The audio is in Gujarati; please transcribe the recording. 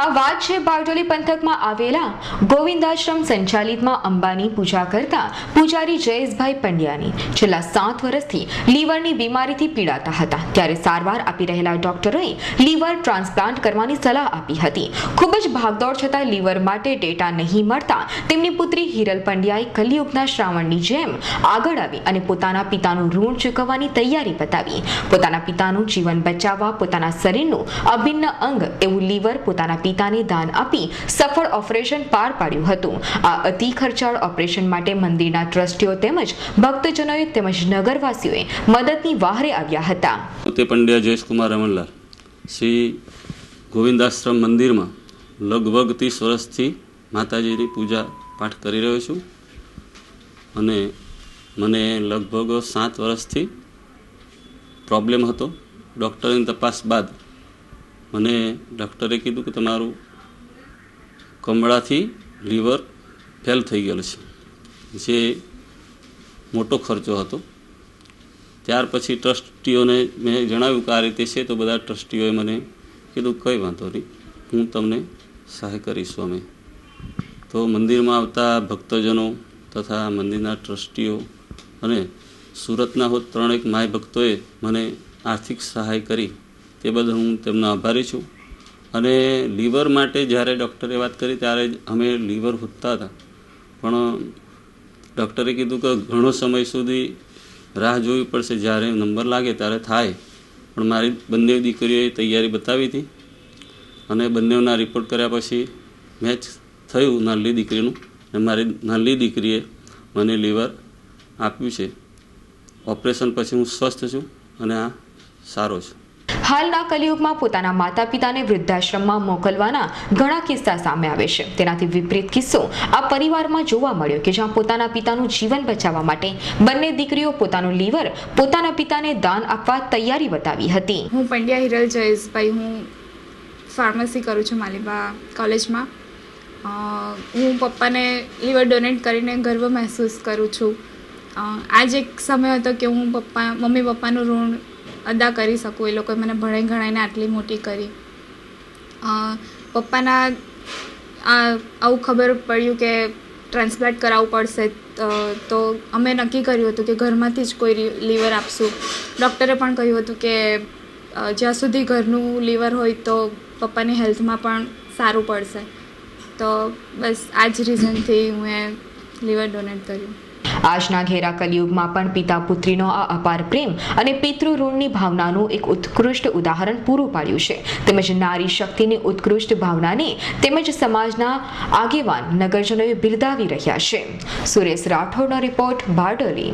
આ વાત છે બારડોલી પંથકમાં આવેલા ગોવિંદાશ્રમ સંચાલિતમાં અંબાની પૂજા કરતા પૂજારી જયેશભાઈ પંડ્યાની છેલ્લા સાત વર્ષથી લીવરની બીમારીથી પીડાતા હતા. ત્યારે સારવાર આપી રહેલા ડોક્ટરોએ લીવર ટ્રાન્સપ્લાન્ટ કરવાની સલાહ આપી હતી. ખૂબ જ ભાગદોડ છતાં લીવર માટે ડેટા નહીં મળતા તેમની પુત્રી હિરલ પંડ્યાએ કલિયુગના શ્રાવણની જેમ આગળ આવી અને પોતાના પિતાનું ઋણ ચૂકવવાની તૈયારી બતાવી. પોતાના પિતાનું જીવન બચાવવા, પોતાના શરીરનું અભિન્ન અંગ એવું લીવર પોતાના પિતાને દાન આપી સફળ ઓપરેશન પાર પાડ્યું હતું. આ અતિ ખર્ચાળ ઓપરેશન માટે મંદિરના ટ્રસ્ટીઓ તેમજ ભક્તજનોએ તેમજ નગરવાસીઓએ મદદની વાહરે આવ્યા હતા. તે પંડ્યા જયેશકુમાર રમણલાલ, શ્રી ગોવિંદાશ્રમ મંદિરમાં લગભગ ત્રીસ વર્ષથી માતાજીની પૂજા પાઠ કરી રહ્યો છું. અને મને લગભગ સાત વર્ષથી પ્રોબ્લેમ હતો. ડૉક્ટરની તપાસ બાદ મને ડૉક્ટરે કીધું કે તમારું કમળાથી લીવર ફેલ થઈ ગયેલું છે. જે મોટો ખર્ચો હતો. ત્યાર પછી ટ્રસ્ટીઓને મેં જણાવ્યું કે આ રીતે છે તો બધા ટ્રસ્ટીઓએ મને કીધું કંઈ વાંધો નહીં, હું તમને સહાય કરીશું અમે તો મંદિરમાં આવતા ભક્તજનો તથા મંદિરના ટ્રસ્ટીઓ અને સુરતના હોત ત્રણેક માય ભક્તોએ મને આર્થિક સહાય કરી. તે બદલ હું તેમનો આભારી છું. અને લીવર માટે જ્યારે ડૉક્ટરે વાત કરી ત્યારે જ અમે લીવર ફૂટતા હતા. પણ ડૉક્ટરે કીધું કે ઘણો સમય સુધી રાહ જોવી પડશે. જ્યારે નંબર લાગે ત્યારે થાય. પણ મારી બંને દીકરીઓએ તૈયારી બતાવી હતી. અને બંનેના રિપોર્ટ કર્યા પછી મેચ થયું નાલ્લી દીકરીનું. અને મારી નાલ્લી દીકરીએ મને લીવર આપ્યું છે. ઓપરેશન પછી હું સ્વસ્થ છું અને આ સારો છું. હાલના કલિયુગમાં પોતાના માતા પિતાને વૃદ્ધાશ્રમમાં મોકલવાના ઘણા કિસ્સા સામે આવે છે. તેનાથી વિપરીત કિસ્સો આ પરિવારમાં જોવા મળ્યો કે જ્યાં પોતાના પિતાનું જીવન બચાવવા માટે બંને દીકરીઓ પોતાનું લીવર, પોતાના પિતાને દાન આપવા તૈયારી બતાવી હતી. હું પંડ્યા હિરલ જયેશભાઈ, હું ફાર્મસી કરું છું માલિબા કોલેજમાં. હું પપ્પાને લીવર ડોનેટ કરીને ગર્વ મહેસૂસ કરું છું. આજ એક સમય હતો કે હું પપ્પા, મમ્મી પપ્પાનું ઋણ અદા કરી શકું, એ લોકોએ મને ભણાઈ ગણાઈને આટલી મોટી કરી. પપ્પાના આવું ખબર પડ્યું કે ટ્રાન્સપ્લાન્ટ કરાવવું પડશે તો અમે નક્કી કર્યું હતું કે ઘરમાંથી જ કોઈ લીવર આપશું. ડૉક્ટરે પણ કહ્યું હતું કે જ્યાં સુધી ઘરનું લીવર હોય તો પપ્પાની હેલ્થમાં પણ સારું પડશે. તો બસ આ જ રીઝનથી એ લીવર ડોનેટ કર્યું. આજના ઘેરા કલયુગમાં પણ પિતા પુત્રીનો આ અપાર પ્રેમ અને પિતૃ ભાવનાનું એક ઉત્કૃષ્ટ ઉદાહરણ પૂરું પાડ્યું છે. તેમજ નારી શક્તિની ઉત્કૃષ્ટ ભાવનાને તેમજ સમાજના આગેવાન નગરજનોએ બિરદાવી રહ્યા છે. સુરેશ રાઠોડનો રિપોર્ટ બારડોલી.